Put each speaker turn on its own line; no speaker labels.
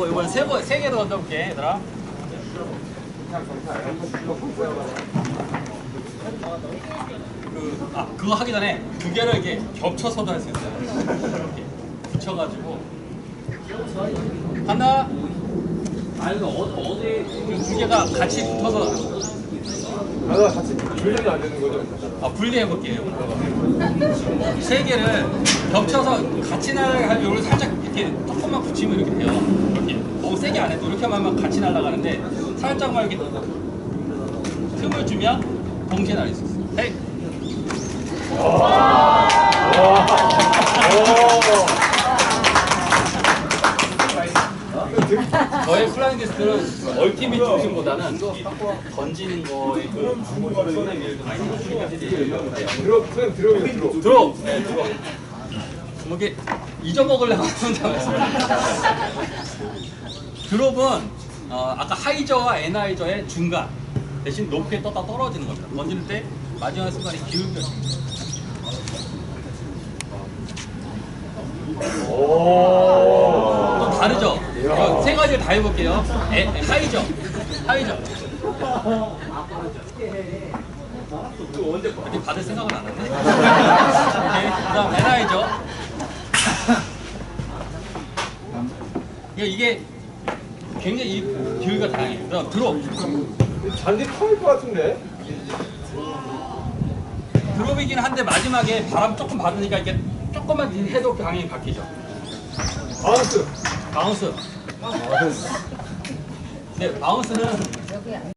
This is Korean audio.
던져보고 이번엔 세, 번, 세 개로 던져볼게 얘들아. 그, 아 그거 하기 전에 두 개를 이렇게 겹쳐서도 할 수 있어요. 이렇게 붙여가지고. 하나 그두 개가 같이 붙어서.
나가 같이 분리는 안 되는 거죠?
아, 분리해볼게요. 세 개를 겹쳐서 같이 날아갈 요를 살짝 이렇게 조금만 붙이면 이렇게 돼요. 이렇게. 너무 세게 안 해도 이렇게 하면 같이 날아가는데 살짝만 이렇게 틈을 주면 동시에 날릴 수 있어요. 헤이! 저의 플라잉 디스크는 얼티밋 중심보다는 던지는 거에 그 손에 밀고
들어, 들어. 들어.
네, 들어. 뭐 이게 잊어먹으려고 하는 장면이요 드롭은 어, 아까 하이저와 에나이저의 중간 대신 높게 떴다 떨어지는 겁니다. 던질 때 마지막 순간에 기울겨. 또 다르죠? 이거 세 가지를 다 해볼게요. 에, 에, 하이저, 하이저. 어디 받을 생각은 안 하네. 이게, 이게 굉장히 이 기울기가 다양해요. 그 드롭.
잔디 터질 것 같은데?
드롭이긴 한데 마지막에 바람 조금 받으니까 이게 조금만 해도 방향이 바뀌죠.
바운스.
바운스. 네, 바운스는